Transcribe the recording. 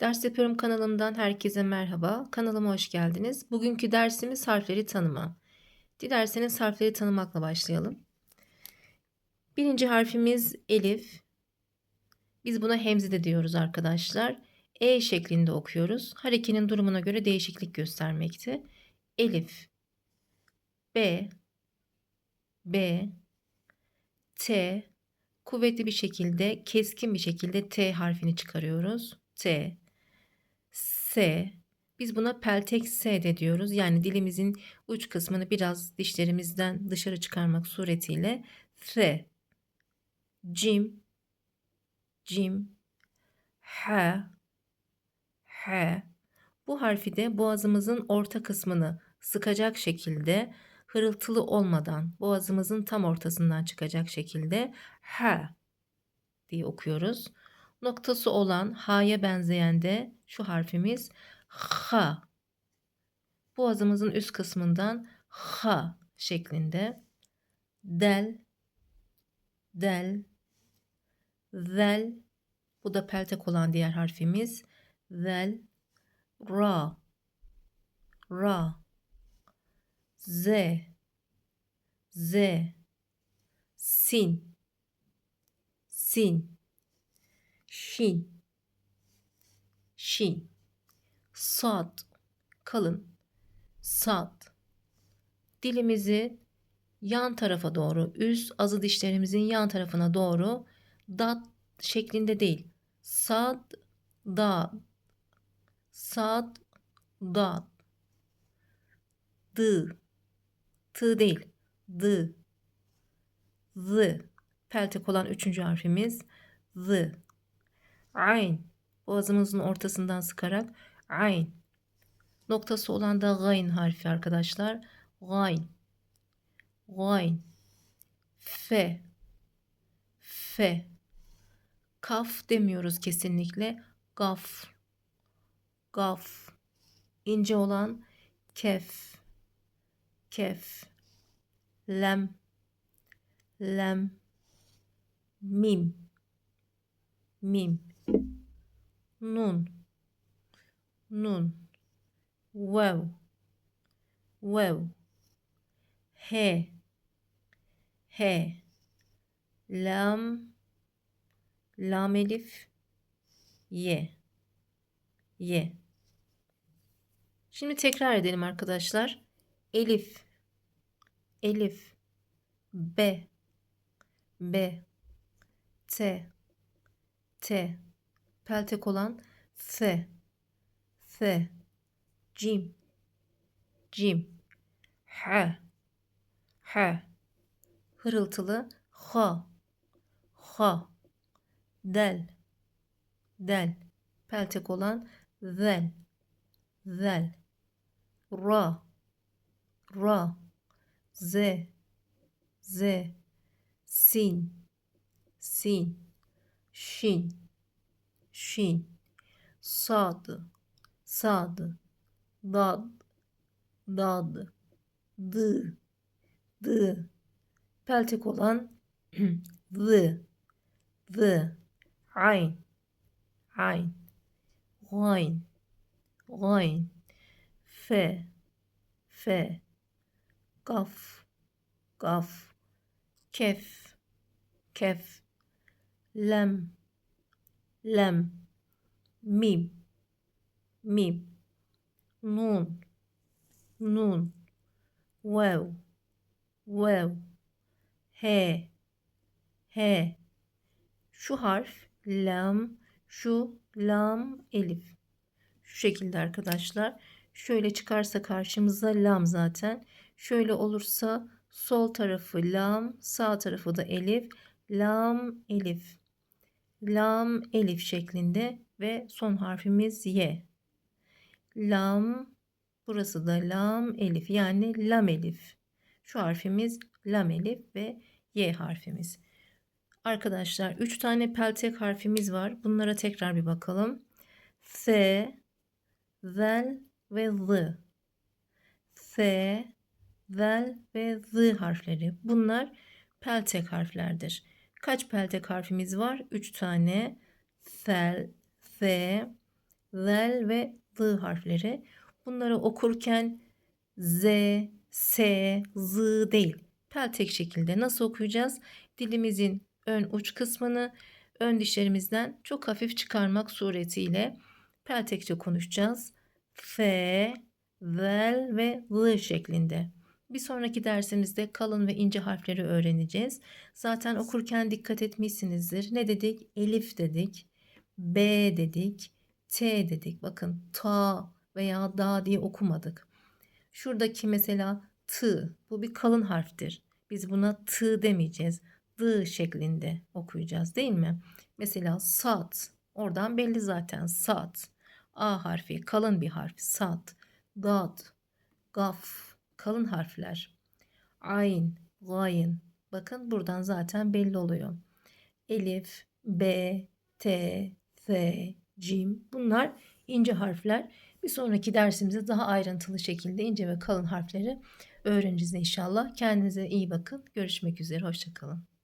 Ders yapıyorum kanalımdan herkese merhaba. Kanalıma hoş geldiniz. Bugünkü dersimiz harfleri tanıma. Dilerseniz harfleri tanımakla başlayalım. Birinci harfimiz Elif. Biz buna hemze de diyoruz arkadaşlar. E şeklinde okuyoruz. Harekenin durumuna göre değişiklik göstermekte. Elif. B. B. T. Kuvvetli bir şekilde, keskin bir şekilde T harfini çıkarıyoruz. T. Biz buna peltek S de diyoruz. Yani dilimizin uç kısmını biraz dişlerimizden dışarı çıkarmak suretiyle S. Cim. Cim. H. H. Bu harfi de boğazımızın orta kısmını sıkacak şekilde hırıltılı olmadan boğazımızın tam ortasından çıkacak şekilde H diye okuyoruz. Noktası olan H'ya benzeyen de şu harfimiz H. Boğazımızın üst kısmından H şeklinde. Del, del, zel. Bu da peltek olan diğer harfimiz. Zel, ra, ra, z, z, sin, sin, şin, şin, sad, kalın, sad. Dilimizi yan tarafa doğru, üst azı dişlerimizin yan tarafına doğru dat şeklinde değil. Sad, da, sad, da, dı, tı değil, dı, z. Peltek olan üçüncü harfimiz z. Ayn. Boğazımızın ortasından sıkarak ayn. Noktası olan da gayn harfi arkadaşlar. Gayn. Gayn. F. F. Kaf demiyoruz kesinlikle. Gaf. Gaf. İnce olan kef. Kef. Lem. Lem. Mim. Mim. Nun. Nun. Vav. Vav. He. He. Lam. Lam elif. Ye. Ye. Şimdi tekrar edelim arkadaşlar. Elif. Elif. B. B. T. T. Peltek olan F. F. Cim. Cim. H. H. Hırıltılı H. H. Del. Del. Peltek olan zel. Zel. Ra. Ra. Z. Z. Sin. Sin. Şin. Şin. Sad. Sad. Dad. Dad. Dı. Dı. Peltek olan V. V. Ayn. Ayn. Gayn. Gayn. F. F. Gaf. Gaf. Kef. Kef. Lem. Lem. Mim. Mim. Nun. Nun. Vav. Vav. He. He. Şu harf lam, şu lam elif. Şu şekilde arkadaşlar. Şöyle çıkarsa karşımıza lam zaten. Şöyle olursa sol tarafı lam, sağ tarafı da elif. Lam elif. Lam elif şeklinde ve son harfimiz y. Lam burası da lam elif yani lam elif. Şu harfimiz lam elif ve y harfimiz. Arkadaşlar 3 tane peltek harfimiz var. Bunlara tekrar bir bakalım. S, zel ve z. S, zel ve z harfleri. Bunlar peltek harflerdir. Kaç peltek harfimiz var? 3 tane. Sel, S, zel ve z harfleri. Bunları okurken z, s, z değil. Peltek şekilde nasıl okuyacağız? Dilimizin ön uç kısmını ön dişlerimizden çok hafif çıkarmak suretiyle peltekçe konuşacağız. F, zel ve z şeklinde. Bir sonraki dersimizde kalın ve ince harfleri öğreneceğiz. Zaten okurken dikkat etmişsinizdir. Ne dedik? Elif dedik. B dedik. T dedik. Bakın ta veya da diye okumadık. Şuradaki mesela t bu bir kalın harftir. Biz buna t demeyeceğiz. D şeklinde okuyacağız değil mi? Mesela sat. Oradan belli zaten sat. A harfi kalın bir harf. Sat. Dad. Gaf. Kalın harfler. Ayn. Gayn. Bakın buradan zaten belli oluyor. Elif, B, T, F, Cim. Bunlar ince harfler. Bir sonraki dersimizde daha ayrıntılı şekilde ince ve kalın harfleri öğreneceğiz inşallah. Kendinize iyi bakın. Görüşmek üzere. Hoşçakalın.